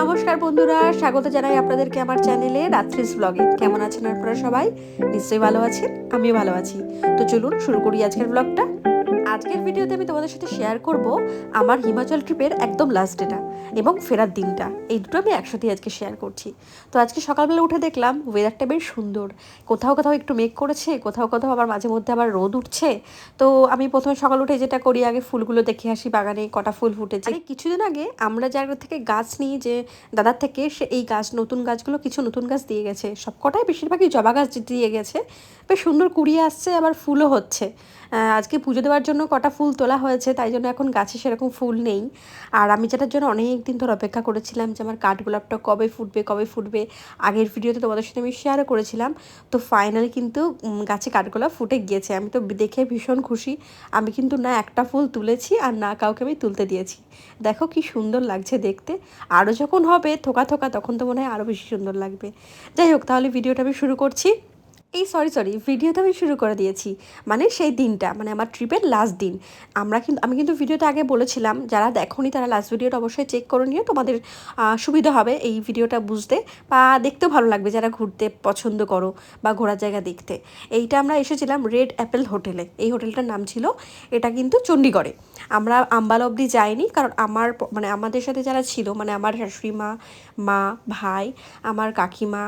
নমস্কার বন্ধুরা, স্বাগত জানাই আপনাদেরকে আমার চ্যানেলে রাত্রিস ব্লগে কেমন আছেন আপনারা সবাই? নিশ্চয়ই ভালো আছেন, আমিও ভালো আছি। তো চলুন শুরু করি আজকের আজকের ভিডিওতে আমি তোমাদের সাথে শেয়ার করব আমার হিমাচল ট্রিপের একদম লাস্ট ডেটা এবং ফেরার দিনটা। এই দুটো আমি একসাথে আজকে শেয়ার করছি। তো আজকে সকালবেলা উঠে দেখলাম ওয়েদারটা বেশ সুন্দর। কোথাও কোথাও একটু মেঘ করেছে, কোথাও কোথাও আবার মাঝে মধ্যে আবার রোদ উঠছে। তো আমি প্রথমে সকাল উঠে যেটা করি, আগে ফুলগুলো দেখে আসি বাগানে, কটা ফুল ফুটেছে। কিছুদিন আগে আমরা জায়গা থেকে গাছ নিই যে দাদার থেকে, সে এই গাছ, নতুন গাছগুলো কিছু নতুন গাছ দিয়ে গেছে। সব কটাই বেশিরভাগই জবা গাছ দিয়ে গেছে। বেশ সুন্দর কুড়িয়ে আসছে, আবার ফুলও হচ্ছে। আজকে পুজো দেওয়ার জন্য কটা ফুল তোলা হয়েছে, তাই জন্য এখন গাছে সেরকম ফুল নেই। আর আমি যেটার জন্য অনেক দিন ধরে অপেক্ষা করেছিলাম যে আমার কাঠগোলাপটা কবে ফুটবে কবে ফুটবে, আগের ভিডিওতে তোমাদের সাথে আমি শেয়ারও করেছিলাম। তো ফাইনালি কিন্তু গাছে কাঠগোলাপ ফুটে গিয়েছে। আমি তো দেখে ভীষণ খুশি। আমি কিন্তু না একটা ফুল তুলেছি আর না কাউকে আমি তুলতে দিয়েছি। দেখো কি সুন্দর লাগছে দেখতে। আরও যখন হবে, থোকা থোকা, তখন তো মনে হয় আরও বেশি সুন্দর লাগবে। যাই হোক, তাহলে ভিডিওটা আমি শুরু করছি। এই সরি সরি ভিডিওটা আমি শুরু করে দিয়েছি। মানে সেই দিনটা মানে আমার ট্রিপের লাস্ট দিন। আমরা কিন্তু আমি কিন্তু ভিডিওটা আগে বলেছিলাম, যারা দেখোনি তারা লাস্ট ভিডিওটা অবশ্যই চেক করে নিও, তোমাদের সুবিধা হবে এই ভিডিওটা বুঝতে বা দেখতেও ভালো লাগবে যারা ঘুরতে পছন্দ করো বা ঘোরার জায়গা দেখতে। এইটা আমরা এসেছিলাম রেড অ্যাপেল হোটেলে এই হোটেলটার নাম ছিল, এটা কিন্তু চণ্ডীগড়ে। আমরা আম্বালা অবধি যাইনি, কারণ আমার মানে আমাদের সাথে যারা ছিল মানে আমার শাশুড়ি মা মা, ভাই, আমার কাকিমা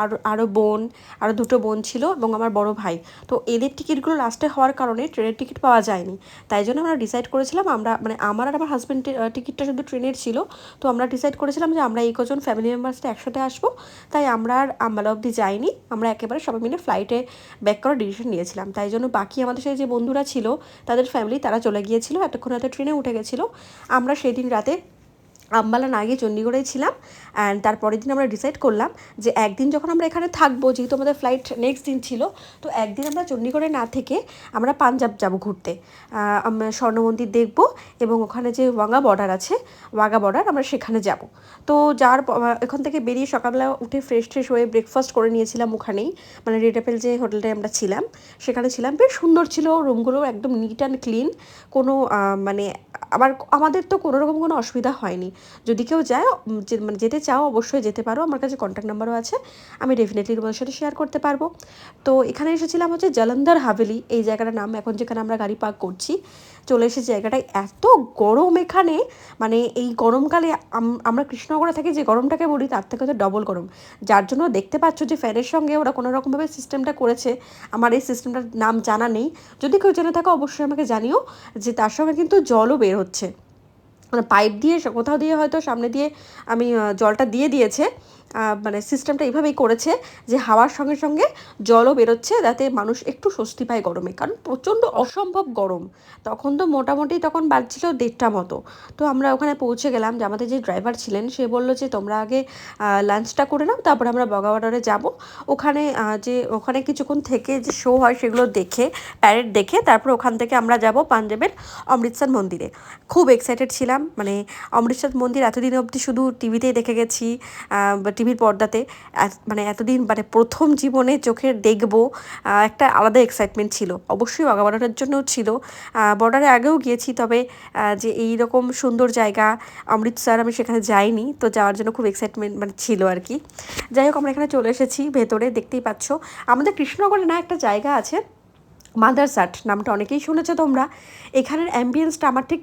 আর আরও বোন আরও দুটো বোন ছিল এবং আমার বড় ভাই। তো এদের টিকিটগুলো লাস্টে হওয়ার কারণে ট্রেনের টিকিট পাওয়া যায়নি। তাই জন্য আমরা ডিসাইড করেছিলাম আমরা মানে আমার আর আমার হাজব্যান্ডের টিকিটটা শুধু ট্রেনের ছিল। তো আমরা ডিসাইড করেছিলাম যে আমরা এই কজন ফ্যামিলি মেম্বার্সটা একসাথে আসব। তাই আমরা আর আম্বালা অবধি যাইনি। আমরা একেবারে সবাই মিলে ফ্লাইটে ব্যাক করার ডিসিশন নিয়েছিলাম। তাই জন্য বাকি আমাদের সাথে যে বন্ধুরা ছিল, তাদের ফ্যামিলি তারা চলে গিয়েছিল। এতক্ষণ রাতে ট্রেনে উঠে গেছিল। আমরা সেদিন রাতে আম্বালা না গিয়ে চণ্ডীগড়েই ছিলাম অ্যান্ড তারপরের দিন আমরা ডিসাইড করলাম যে একদিন যখন আমরা এখানে থাকব, যেহেতু আমাদের ফ্লাইট নেক্সট দিন ছিল, তো একদিন আমরা চণ্ডীগড়ে না থেকে আমরা পাঞ্জাব যাব ঘুরতে। আমরা স্বর্ণ মন্দির দেখব এবং ওখানে যে ওয়াগা বর্ডার আছে ওয়াগা বর্ডার আমরা সেখানে যাব। তো যার এখান থেকে বেরিয়ে সকালবেলা উঠে ফ্রেশ ট্রেশ হয়ে ব্রেকফাস্ট করে নিয়েছিলাম ওখানেই মানে রেড অ্যাপেল যে হোটেলটায় আমরা ছিলাম, সেখানে ছিলাম। বেশ সুন্দর ছিল রুমগুলো একদম নিট অ্যান্ড ক্লিন কোনো মানে আবার আমাদের তো কোনো রকম কোনো অসুবিধা হয়নি। যদি কেউ যায় মানে যেতে চাও, অবশ্যই যেতে পারো। আমার কাছে কন্ট্যাক্ট নাম্বারও আছে। আমি ডেফিনেটলি তোমাদের সাথে শেয়ার করতে পারব। তো এখানে এসেছিলাম হচ্ছে জলন্ধর হাভেলি। এই জায়গাটার নাম এখন যেখানে আমরা গাড়ি পার্ক করছি। চলে এসে জায়গাটায়। এত গরম এখানে। মানে এই গরমকালে আম- আমরা কৃষ্ণনগরে থাকি, যে গরমটাকে বলি, তার থেকে তো ডবল গরম। যার জন্য দেখতে পাচ্ছ যে ফ্যানের সঙ্গে ওরা কোনো রকমভাবে সিস্টেমটা করেছে। আমার এই সিস্টেমটার নাম জানা নেই। যদি কেউ জেনে থাকো, অবশ্যই আমাকে জানিও যে, তার সঙ্গে কিন্তু জলও বের হচ্ছে। মানে পাইপ দিয়ে কোথাও দিয়ে হয়তো সামনে দিয়ে আমি জলটা দিয়ে দিয়েছে। মানে সিস্টেমটা এইভাবেই করেছে যে হাওয়ার সঙ্গে সঙ্গে জলও বেরোচ্ছে যাতে মানুষ একটু স্বস্তি পায় গরমে। কারণ প্রচণ্ড অসম্ভব গরম। তখন তো মোটামুটি তখন বাজছিল দেড়টা মতো। তো আমরা ওখানে পৌঁছে গেলাম যে আমাদের যে ড্রাইভার ছিলেন, সে বলল যে তোমরা আগে লাঞ্চটা করে নাও, তারপরে আমরা বগাবাডারে যাব। ওখানে যে ওখানে কিছুক্ষণ থেকে যে শো হয় সেগুলো দেখে প্যারেড দেখে তারপর ওখান থেকে আমরা যাব পাঞ্জাবের অমৃতসর মন্দিরে। খুব এক্সাইটেড ছিলাম। মানে অমৃতসর মন্দির এতদিন অবধি শুধু টিভিতেই দেখে গেছি টিভির পর্দাতে মানে এতদিন মানে প্রথম জীবনে চোখে দেখব একটা আলাদা এক্সাইটমেন্ট ছিল। অবশ্যই বাঘা বর্ডারের জন্যও ছিল। বর্ডারে আগেও গিয়েছি, তবে যে এই রকম সুন্দর জায়গা অমৃতসর আমি সেখানে যাইনি, তো যাওয়ার জন্য খুব এক্সাইটমেন্ট মানে ছিল আর কি। যাই হোক, আমরা এখানে চলে এসেছি, ভেতরে দেখতেই পাচ্ছ। আমাদের কৃষ্ণনগরে না একটা জায়গা আছে মাদারসাট নামটা অনেকেই শুনেছো তোমরা। এখানের অ্যাম্বিয়েন্সটা আমার ঠিক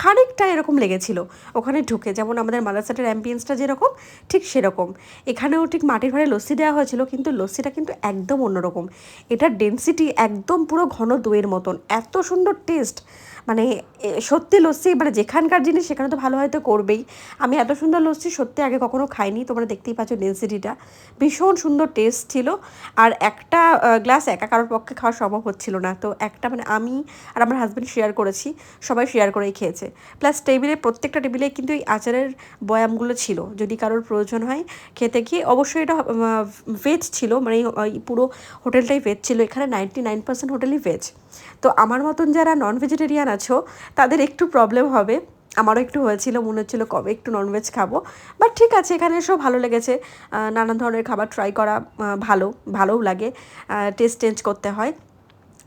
খানিকটা এরকম লেগেছিল। ওখানে ঢুকে যেমন আমাদের মাদারসাটের অ্যাম্বিয়েন্সটা যেরকম, ঠিক সেরকম। এখানেও ঠিক মাটির ভাড়ে লস্যি দেওয়া হয়েছিল, কিন্তু লস্যিটা কিন্তু একদম অন্যরকম। এটার ডেন্সিটি একদম পুরো ঘন দইয়ের মতন। এত সুন্দর টেস্ট মানে সত্যি লস্যি মানে যেখানকার জিনিস সেখানে তো ভালো হয়তো করবেই। আমি এত সুন্দর লস্যি সত্যি আগে কখনো খাইনি, তোমরা দেখতেই পাচ্ছ ডেন্সিটিটা ভীষণ সুন্দর টেস্ট ছিল। আর একটা গ্লাস একা কারোর পক্ষে খাওয়া সম্ভব হচ্ছিল না। তো একটা মানে আমি আর আমার হাজব্যান্ড শেয়ার করেছি, সবাই শেয়ার করেই খেয়েছে। প্লাস টেবিলে প্রত্যেকটা টেবিলে কিন্তু এই আচারের বয়ামগুলো ছিল। যদি কারোর প্রয়োজন হয় খেতে গিয়ে, অবশ্যই এটা ভেজ ছিল। মানে পুরো হোটেলটাই ভেজ ছিল। এখানে নাইনটি নাইন পার্সেন্ট হোটেলই ভেজ তো আমার মতন যারা নন ভেজিটেরিয়ান আছো, তাদের একটু প্রবলেম হবে। আমারও একটু হয়েছিল, মনে হচ্ছিল কবে একটু ননভেজ খাব। বাট ঠিক আছে, এখানে এসেও ভালো লেগেছে। নানান ধরনের খাবার ট্রাই করা ভালো, ভালোও লাগে। টেস্ট চেঞ্জ করতে হয়।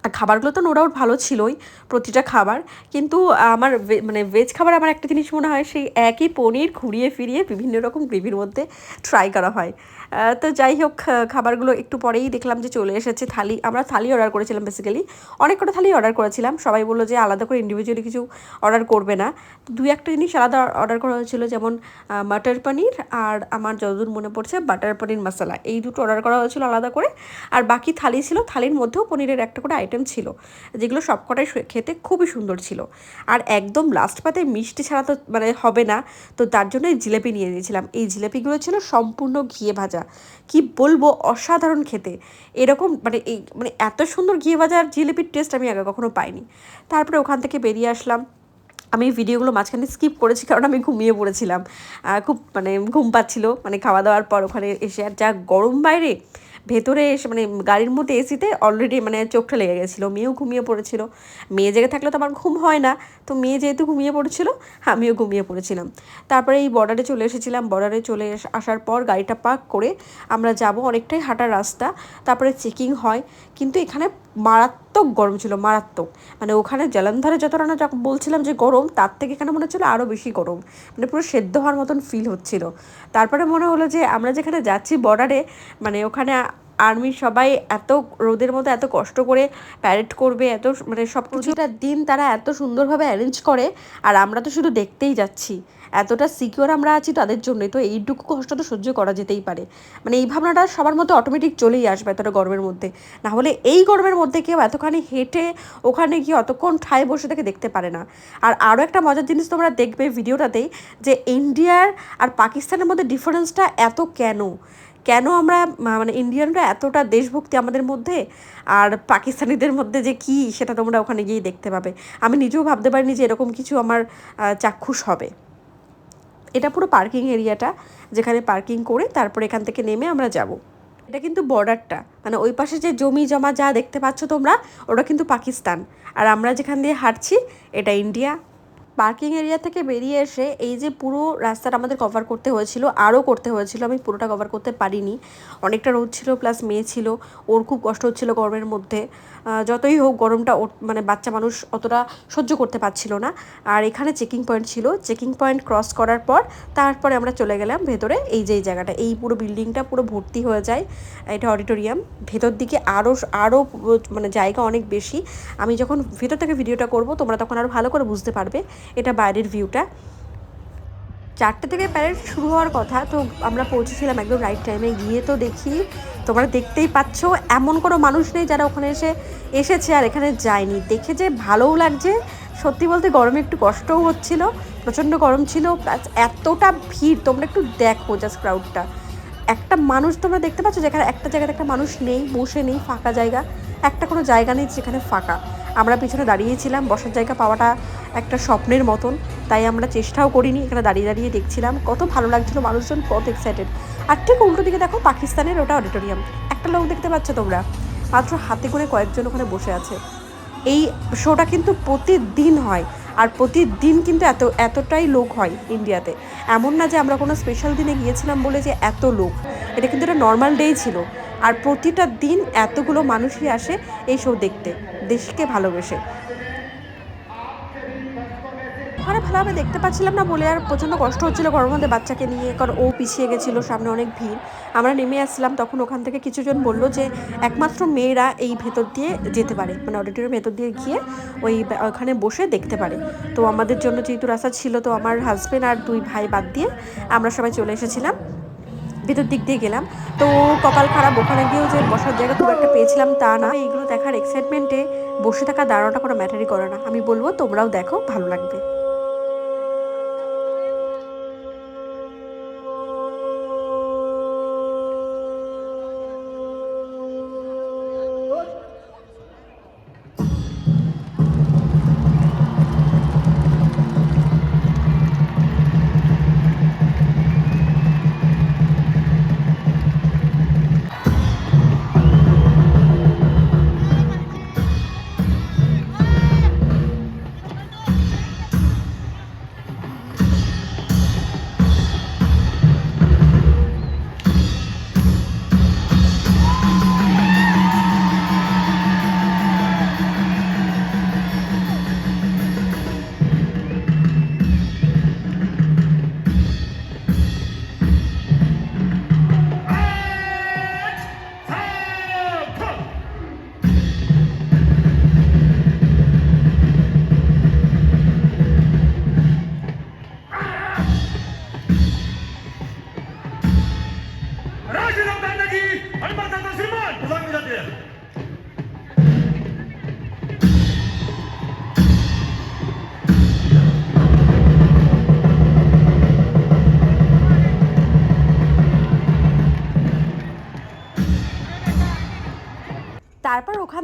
আর খাবারগুলো তো নো ডাউট ভালো ছিলই, প্রতিটা খাবার। কিন্তু আমার মানে ভেজ খাবার আমার একটা জিনিস মনে হয়, সেই একই পনির ঘুরিয়ে ফিরিয়ে বিভিন্ন রকম গ্রেভির মধ্যে ট্রাই করা হয়। তো যাই হোক খাবারগুলো একটু পরেই দেখলাম যে চলে এসেছে থালি। আমরা থালি অর্ডার করেছিলাম বেসিক্যালি অনেক কটা থালি অর্ডার করেছিলাম। সবাই বলল যে আলাদা করে ইন্ডিভিজুয়ালি কিছু অর্ডার করবে না। দু একটা জিনিস আলাদা অর্ডার করা হয়েছিল, যেমন মাটার পনির আর আমার যতদূর মনে পড়ছে বাটার পনির মশলা এই দুটো অর্ডার করা হয়েছিল আলাদা করে। আর বাকি থালি ছিল, থালির মধ্যেও পনিরের একটা করে আইটেম ছিল, যেগুলো সবকটাই খেতে খুবই সুন্দর ছিল। আর একদম লাস্ট পাতে মিষ্টি ছাড়া তো মানে হবে না। তো তার জন্য জিলেপি নিয়ে নিয়েছিলাম। এই জিলেপিগুলো ছিল সম্পূর্ণ ঘিয়ে ভাজা। কি বলব, অসাধারণ খেতে। এরকম মানে এই মানে এত সুন্দর ঘিয়ে ভাজার জিলিপির টেস্ট আমি আগে কখনো পাইনি। তারপরে ওখান থেকে বেরিয়ে আসলাম। আমি ভিডিওগুলো মাঝখানে স্কিপ করেছি কারণ আমি ঘুমিয়ে পড়েছিলাম। খুব মানে ঘুম পাচ্ছিল। মানে খাওয়া দাওয়ার পর ওখানে এসে আর যা গরম বাইরে ভেতরে এসে মানে গাড়ির মধ্যে এসিতে অলরেডি মানে চোখটা লেগে গেছিল, মেয়েও ঘুমিয়ে পড়েছিল। মেয়ে জেগে থাকলে তো আমার ঘুম হয় না, তো মেয়ে যেহেতু ঘুমিয়ে পড়েছিল, আমিও ঘুমিয়ে পড়েছিলাম। তারপরে এই বর্ডারে চলে এসেছিলাম বর্ডারে চলে আসার পর গাড়িটা পার্ক করে আমরা যাব অনেকটাই হাঁটা রাস্তা, তারপরে চেকিং হয়। কিন্তু এখানে মারাত্মক গরম ছিল, মারাত্মক। মানে ওখানে জলন্ধরে যতটা না বলছিলাম যে গরম, তার থেকে এখানে মনে হচ্ছিল আরও বেশি গরম। মানে পুরো সেদ্ধ হওয়ার মতন ফিল হচ্ছিল। তারপরে মনে হলো যে আমরা যেখানে যাচ্ছি বর্ডারে মানে ওখানে আর্মির সবাই এত রোদের মধ্যে এত কষ্ট করে প্যারেড করবে, এত মানে সব কিছুটা দিন তারা এত সুন্দরভাবে অ্যারেঞ্জ করে, আর আমরা তো শুধু দেখতেই যাচ্ছি। এতটা সিকিওর আমরা আছি তাদের জন্যই, তো এইটুকু কষ্ট তো সহ্য করা যেতেই পারে। মানে এই ভাবনাটা সবার মধ্যে অটোমেটিক চলেই আসবে এতটা গরমের মধ্যে। না হলে এই গরমের মধ্যে কেউ এতখানি হেঁটে ওখানে গিয়ে অতক্ষণ ঠায় বসে থেকে দেখতে পারে না। আর আরও একটা মজার জিনিস তোমরা দেখবে ভিডিওটাতেই, যে ইন্ডিয়ার আর পাকিস্তানের মধ্যে ডিফারেন্সটা এত কেন? কেন আমরা মানে ইন্ডিয়ানরা এতটা দেশভক্তি আমাদের মধ্যে আর পাকিস্তানিদের মধ্যে যে কি, সেটা তোমরা ওখানে গিয়ে দেখতে পাবে। আমি নিজেও ভাবতে পারিনি যে এরকম কিছু আমার চাক্ষুষ হবে। এটা পুরো পার্কিং এরিয়াটা, যেখানে পার্কিং করে তারপর এখান থেকে নেমে আমরা যাব। এটা কিন্তু বর্ডারটা মানে ওই পাশে যে জমি জমা যা দেখতে পাচ্ছ তোমরা, ওটা কিন্তু পাকিস্তান। আর আমরা যেখান দিয়ে হাঁটছি, এটা ইন্ডিয়া। পার্কিং এরিয়া থেকে বেরিয়ে এসে এই যে পুরো রাস্তাটা আমাদের কভার করতে হয়েছিল, আরও করতে হয়েছিল, আমি পুরোটা কভার করতে পারিনি। অনেকটা রোদ ছিল প্লাস মেয়ে ছিল, ওর খুব কষ্ট হচ্ছিল গরমের মধ্যে। যতই হোক গরমটা মানে বাচ্চা মানুষ অতটা সহ্য করতে পারছিল না। আর এখানে চেকিং পয়েন্ট ছিল চেকিং পয়েন্ট ক্রস করার পর তারপরে আমরা চলে গেলাম ভেতরে, এই যে এই জায়গাটা, এই পুরো বিল্ডিংটা পুরো ভর্তি হয়ে যায়। এটা অডিটোরিয়াম ভেতর দিকে আরও আরও মানে জায়গা অনেক বেশি। আমি যখন ভেতর থেকে ভিডিওটা করব, তোমরা তখন আরও ভালো করে বুঝতে পারবে। এটা বাইরের ভিউটা চারটে থেকে প্যারেড শুরু হওয়ার কথা, তো আমরা পৌঁছেছিলাম একদম রাইট টাইমে গিয়ে তো দেখি, তোমরা দেখতেই পাচ্ছ, এমন কোনো মানুষ নেই যারা ওখানে এসে, এসেছে আর এখানে যায়নি। দেখে যে ভালোও লাগছে, সত্যি বলতে গরমে একটু কষ্টও হচ্ছিল, প্রচণ্ড গরম ছিল, প্লাস এতটা ভিড়, তোমরা একটু দেখো জাস্ট ক্রাউডটা একটা মানুষ তোমরা দেখতে পাচ্ছ যেখানে একটা জায়গাতে একটা মানুষ নেই, বসে নেই, ফাঁকা জায়গা। একটা কোনো জায়গা নেই যেখানে ফাঁকা। আমরা পিছনে দাঁড়িয়েছিলাম বসার জায়গা পাওয়াটা একটা স্বপ্নের মতন, তাই আমরা চেষ্টাও করিনি, এখানে দাঁড়িয়ে দাঁড়িয়ে দেখছিলাম, কত ভালো লাগছিল মানুষজন, কত এক্সাইটেড আর ঠিক উল্টো দিকে দেখো, পাকিস্তানের ওটা অডিটোরিয়াম একটা লোক দেখতে পাচ্ছ তোমরা, মাত্র হাতে করে কয়েকজন ওখানে বসে আছে। এই শোটা কিন্তু প্রতিদিন হয়, আর প্রতিদিন কিন্তু এত, এতটাই লোক হয় ইন্ডিয়াতে। এমন না যে আমরা কোনো স্পেশাল দিনে গিয়েছিলাম বলে যে এত লোক। এটা কিন্তু একটা নর্মাল ডেই ছিল। আর প্রতিটা দিন এতগুলো মানুষই আসে এই শো দেখতে, দেশকে ভালোবেসে। ওখানে ভালোভাবে দেখতে পাচ্ছিলাম না বলে আর প্রচণ্ড কষ্ট হচ্ছিল গরমের মধ্যে বাচ্চাকে নিয়ে, কারণ ও পিছিয়ে গেছিল, সামনে অনেক ভিড়। আমরা নেমে আসলাম, তখন ওখান থেকে কিছুজন বলল যে একমাত্র মেয়েরা এই ভেতর দিয়ে যেতে পারে মানে অডিটোরিয়াম ভেতর দিয়ে গিয়ে ওই ওখানে বসে দেখতে পারে। তো আমাদের জন্য যেহেতু রাস্তা ছিল, তো আমার হাজব্যান্ড আর দুই ভাই বাদ দিয়ে আমরা সবাই চলে এসেছিলাম। ভেতর দিক দিয়ে গেলাম। তো কপাল খারাপ, ওখানে গিয়েও যে বসার জায়গা খুব একটা পেয়েছিলাম তা না। এইগুলো দেখার এক্সাইটমেন্টে বসে থাকা দাঁড়ানোটা কোনো ম্যাটারই করে না। আমি বলব তোমরাও দেখো, ভালো লাগবে।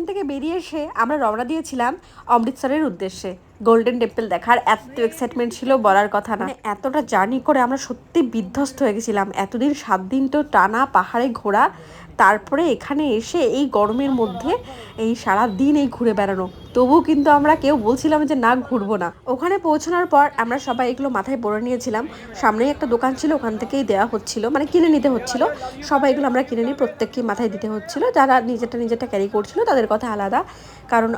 থেকে বেরিয়ে এসে আমরা রওনা দিয়েছিলাম অমৃতসরের উদ্দেশ্যে। গোল্ডেন টেম্পল দেখার এত এক্সাইটমেন্ট ছিল বলার কথা না। মানে এতটা জার্নি করে আমরা সত্যি বিধ্বস্ত হয়ে গেছিলাম। এতদিন সাত দিন তো টানা পাহাড়ে ঘোরা তারপরে এখানে এসে এই গরমের মধ্যে এই সারা দিন এই ঘুরে বেড়ানো। তবুও কিন্তু আমরা কেউ বলছিলাম যে, না, ঘুরবো না। ওখানে পৌঁছানোর পর আমরা সবাই এগুলো মাথায় পরে নিয়েছিলাম। সামনেই একটা দোকান ছিল, ওখান থেকেই দেওয়া হচ্ছিল মানে কিনে নিতে হচ্ছিল। সবাই এগুলো আমরা কিনে নিই প্রত্যেককে মাথায় দিতে হচ্ছিল। যারা নিজেরটা নিজেরটা ক্যারি করছিল, তাদের কথা আলাদা। কারণ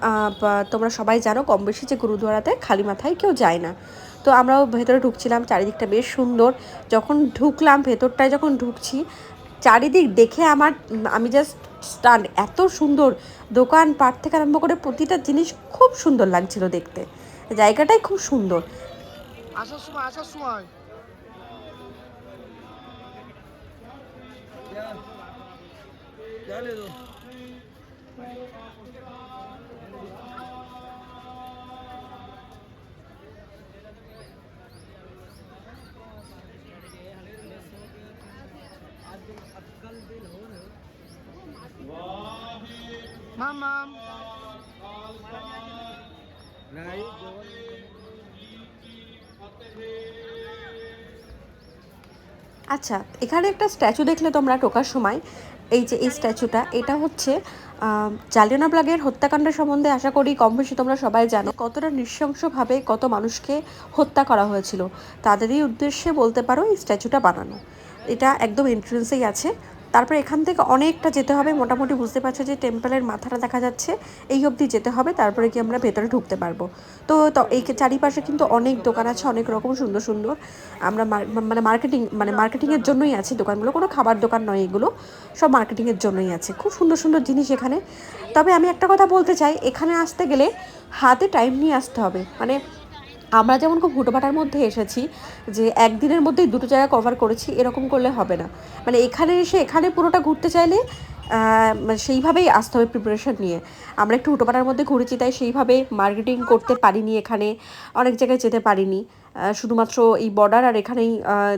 তোমরা সবাই জানো, কম বেশি যে গুরুদুয়ারাতে খালি মাথায় কেউ যায় না। তো আমরাও ভেতরে ঢুকছিলাম, চারিদিকটা বেশ সুন্দর। যখন ঢুকলাম, ভেতরটায় যখন ঢুকছি চারিদিক দেখে আমার আমি জাস্ট স্টান এত সুন্দর দোকান পাট থেকে আরম্ভ করে প্রতিটা জিনিস খুব সুন্দর লাগছিল দেখতে। জায়গাটাই খুব সুন্দর। আসার সময় আসার সময়। মাম মাম। আচ্ছা এখানে একটা স্ট্যাচু দেখলে তোমরা টোকার সময়। এই যে এই স্ট্যাচুটা এটা হচ্ছে জালিয়ানা ব্লাগের হত্যাকাণ্ড সম্বন্ধে আশা করি কম বেশি তোমরা সবাই জানো। কতটা নৃশংসভাবে কত মানুষকে হত্যা করা হয়েছিল তাদেরই উদ্দেশ্যে বলতে পারো এই স্ট্যাচুটা বানানো। এটা একদম এন্ট্রেন্সেই আছে। তারপর এখান থেকে অনেকটা যেতে হবে। মোটামুটি বুঝতে পারছ যে টেম্পলের মাথাটা দেখা যাচ্ছে। এই অবধি যেতে হবে, তারপরে কি আমরা ভেতরে ঢুকতে পারব। তো এই চারিপাশে কিন্তু অনেক দোকান আছে, অনেক রকম সুন্দর সুন্দর। আমরা মার- মানে মার্কেটিং মানে মার্কেটিংয়ের জন্যই আছে দোকানগুলো। কোনো খাবার দোকান নয় এগুলো, সব মার্কেটিংয়ের জন্যই আছে। খুব সুন্দর সুন্দর জিনিস এখানে। তবে আমি একটা কথা বলতে চাই, এখানে আসতে গেলে হাতে টাইম নিয়ে আসতে হবে। মানে আমরা যেমন খুব হুটোপাটার মধ্যে এসেছি যে একদিনের মধ্যেই দুটো জায়গা কভার করেছি, এরকম করলে হবে না। মানে এখানে এসে এখানে পুরোটা ঘুরতে চাইলে সেইভাবেই আসতে হবে প্রিপারেশন নিয়ে। আমরা একটু হুটোপাটার মধ্যে ঘুরেছি, তাই সেইভাবে মার্কেটিং করতে পারিনি এখানে, অনেক জায়গায় যেতে পারিনি। শুধুমাত্র এই বর্ডার আর এখানেই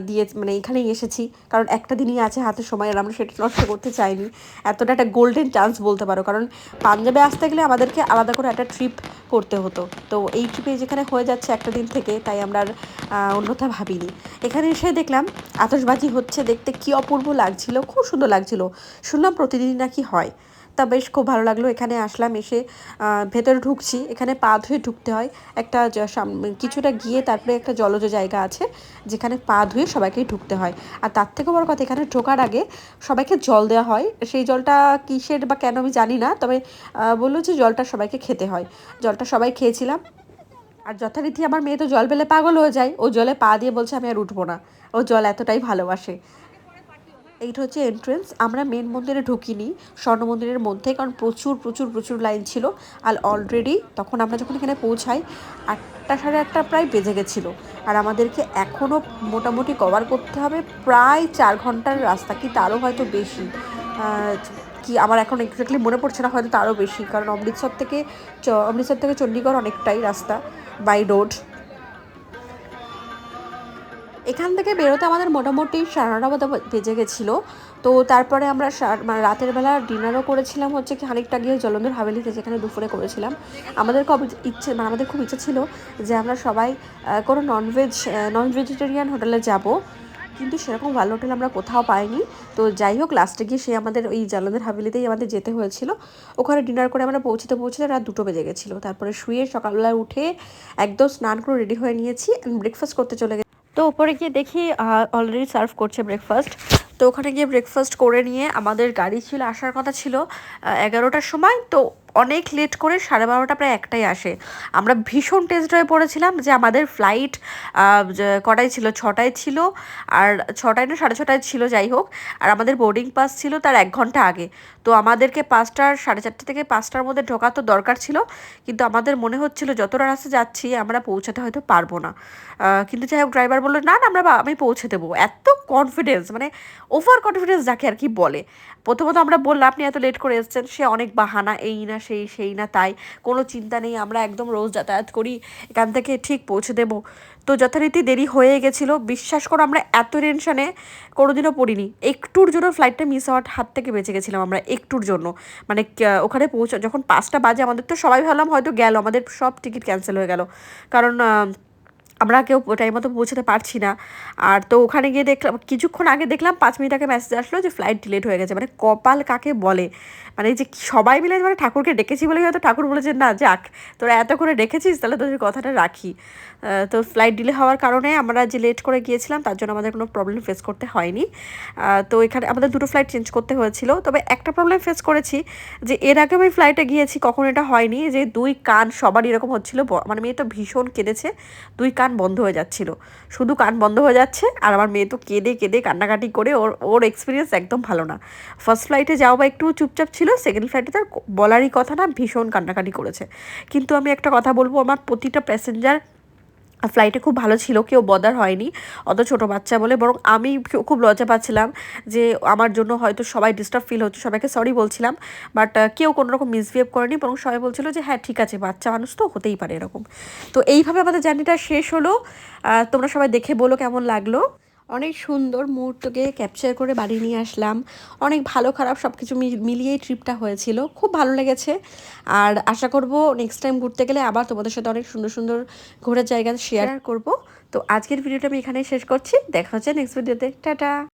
দিয়ে মানে এখানেই এসেছি। কারণ একটা দিনই আছে হাতে সময়, আর আমরা সেটা নষ্ট করতে চাইনি। এতটা একটা গোল্ডেন চান্স বলতে পারো। কারণ পাঞ্জাবে আসতে গেলে আমাদেরকে আলাদা করে একটা ট্রিপ করতে হতো। তো এই ট্রিপে যেখানে হয়ে যাচ্ছে একটা দিন থেকে, তাই আমরা আর অন্যথা ভাবিনি। এখানে এসে দেখলাম, আতশবাজি হচ্ছে, দেখতে কি অপূর্ব লাগছিল, খুব সুন্দর লাগছিল। শুনলাম প্রতিদিনই নাকি হয়। তা বেশ খুব ভালো লাগল। এখানে আসলাম, এসে ভেতরে ঢুকছি। এখানে পা ধুয়ে ঢুকতে হয়। একটা কিছুটা গিয়ে তারপরে একটা জলজ জায়গা আছে, যেখানে পা ধুয়ে সবাইকেই ঢুকতে হয়। আর তার থেকে বড় কথা, এখানে ঢোকার আগে সবাইকে জল দেওয়া হয়। সেই জলটা কিসের বা কেন আমি জানি না, তবে বলল যে জলটা সবাইকে খেতে হয়। জলটা সবাই খেয়েছিলাম। আর যথারীতি আমার মেয়ে তো জল পেলে পাগল হয়ে যায়। ও জলে পা দিয়ে বলছে, আমি আর উঠবো না। ও জল এতটাই ভালোবাসে। এইটা হচ্ছে এন্ট্রেন্স আমরা মেন মন্দিরে ঢুকিনি, স্বর্ণ মন্দিরের মধ্যে, কারণ প্রচুর প্রচুর প্রচুর লাইন ছিল। আর অলরেডি তখন আমরা যখন এখানে পৌঁছাই, আটটা সাড়ে আটটা প্রায় বেজে গেছিল। আর আমাদেরকে এখনও মোটামুটি কভার করতে হবে প্রায় চার ঘণ্টার রাস্তা কি তারও হয়তো বেশি। কি আমার এখন এক্স্যাক্টলি মনে পড়ছে না, হয়তো তারও বেশি, কারণ অমৃতসর থেকে অমৃতসর থেকে চণ্ডীগড় অনেকটাই রাস্তা বাই রোড এখান থেকে বেরোতে আমাদের মোটামুটি সাড়ে নটা মতো বেজে গেছিল। তো তারপরে আমরা মানে রাতের বেলা ডিনারও করেছিলাম হচ্ছে কি খানিকটা গিয়ে জলন্ধর হাভেলিতে যেখানে দুপুরে করেছিলাম। আমাদের খুব ইচ্ছে মানে আমাদের খুব ইচ্ছে ছিল যে আমরা সবাই কোনো ননভেজ নন ভেজিটেরিয়ান হোটেলে যাব। কিন্তু সেরকম ভালো হোটেল আমরা কোথাও পাইনি। তো যাই হোক লাস্টে গিয়ে সে আমাদের ওই জালন্দের হাভেলিতেই আমাদের যেতে হয়েছিল। ওখানে ডিনার করে আমরা পৌঁছতে পৌঁছতে রাত দুটো বেজে গেছিল। তারপরে শুয়ে সকালবেলা উঠে একদম স্নান করে রেডি হয়ে নিয়েছি ব্রেকফাস্ট করতে চলে গেছি। তো ওপরে গিয়ে দেখি অলরেডি সার্ভ করছে ব্রেকফাস্ট তো ওখানে গিয়ে ব্রেকফাস্ট করে নিয়ে আমাদের গাড়ি ছিল আসার কথা ছিল এগারোটার সময়। তো অনেক লেট করে সাড়ে বারোটা প্রায় একটাই আসে। আমরা ভীষণ টেস্ট হয়ে পড়েছিলাম যে আমাদের ফ্লাইট কটায় ছিল? ছটায় ছিল। আর ছটায় না, সাড়ে ছটায় ছিল, যাই হোক। আর আমাদের বোর্ডিং পাস ছিল তার এক ঘণ্টা আগে। তো আমাদেরকে পাঁচটার, সাড়ে চারটে থেকে পাঁচটার মধ্যে ঢোকা তো দরকার ছিল, কিন্তু আমাদের মনে হচ্ছিল যতটা রাস্তা যাচ্ছি আমরা পৌঁছাতে হয়তো পারব না। কিন্তু যাই হোক, ড্রাইভার বলল, না না, আমরা আমি পৌঁছে দেবো। এত কনফিডেন্স মানে ওভার কনফিডেন্স যাকে আর কি বলে। প্রথমত আমরা বললাম, আপনি এত লেট করে এসেছেন, সে অনেক বাহানা, এই না, সেই সেই না, তাই। কোনো চিন্তা নেই, আমরা একদম রোজ যাতায়াত করি, এখান থেকে ঠিক পৌঁছে দেব। তো যথারীতি দেরি হয়ে গেছিল। বিশ্বাস করো আমরা এত টেনশনে কোনোদিনও পড়িনি। একটুর জন্য ফ্লাইটটা মিস হওয়ার হাত থেকে বেঁচে গেছিলাম আমরা একটুর জন্য। মানে ওখানে পৌঁছ, যখন পাঁচটা বাজে আমাদের তো সবাই ভাবলাম হয়তো গেল, আমাদের সব টিকিট ক্যান্সেল হয়ে গেল। কারণ আমরা কেউ টাইম মতো পৌঁছাতে পারছি না। আর তো ওখানে গিয়ে দেখলাম, কিছুক্ষণ আগে দেখলাম পাঁচ মিনিট আগে মেসেজ আসলো যে ফ্লাইট ডিলেট হয়ে গেছে। মানে কপাল কাকে বলে? মানে যে সবাই মিলে মানে ঠাকুরকে ডেকেছি বলে হয়তো ঠাকুর বলেছে না, যাক, তোরা এত করে ডেকেছিস, তাহলে তোদের কথাটা রাখি। তো ফ্লাইট ডিলে হওয়ার কারণে আমরা যে লেট করে গিয়েছিলাম, তার জন্য আমাদের কোনো প্রবলেম ফেস করতে হয়নি। তো এখানে আমাদের দুটো ফ্লাইট চেঞ্জ করতে হয়েছিল। তবে একটা প্রবলেম ফেস করেছি যে, এর আগে আমি ফ্লাইটে গিয়েছি, কখন এটা হয়নি যে, দুই কান সবার এরকম হচ্ছিল। মানে মেয়ে তো ভীষণ কেঁদেছে, দুই কান বন্ধ হয়ে যাচ্ছিল। শুধু কান বন্ধ হয়ে যাচ্ছে, আর আমার মেয়ে তো কেঁদে কেঁদে কান্নাকাটি করে ওর ওর এক্সপিরিয়েন্স একদম ভালো না। ফার্স্ট ফ্লাইটে যাও বা একটু চুপচাপ ছিল সেকেন্ড ফ্লাইটে তার বলারই কথা না, ভীষণ কান্নাকাটি করেছে। কিন্তু আমি একটা কথা বলব, আমার প্রতিটা প্যাসেঞ্জার ফ্লাইটে খুব ভালো ছিল, কেউ বদার হয়নি, অত ছোট বাচ্চা বলে। বরং আমি খুব লজ্জা পাচ্ছিলাম যে আমার জন্য হয়তো সবাই ডিস্টার্ব ফিল হচ্ছে, সবাইকে সরি বলছিলাম বাট কেউ কোনো রকম মিসবিহেভ করেনি, বরং সবাই বলছিল যে হ্যাঁ ঠিক আছে, বাচ্চা মানুষ তো, হতেই পারে এরকম। তো এইভাবে আমাদের জার্নিটা শেষ হলো। তোমরা সবাই দেখে বলো কেমন লাগল। অনেক সুন্দর মুহূর্তকে ক্যাপচার করে বাড়ি নিয়ে আসলাম। অনেক ভালো খারাপ সব কিছু মিলিয়েই ট্রিপটা হয়েছিল। খুব ভালো লেগেছে। আর আশা করব নেক্সট টাইম ঘুরতে গেলে আবার তোমাদের সাথে অনেক সুন্দর সুন্দর ঘোরার জায়গা শেয়ার করব। তো আজকের ভিডিওটা আমি এখানেই শেষ করছি। দেখা হচ্ছে নেক্সট ভিডিওতে টাটা!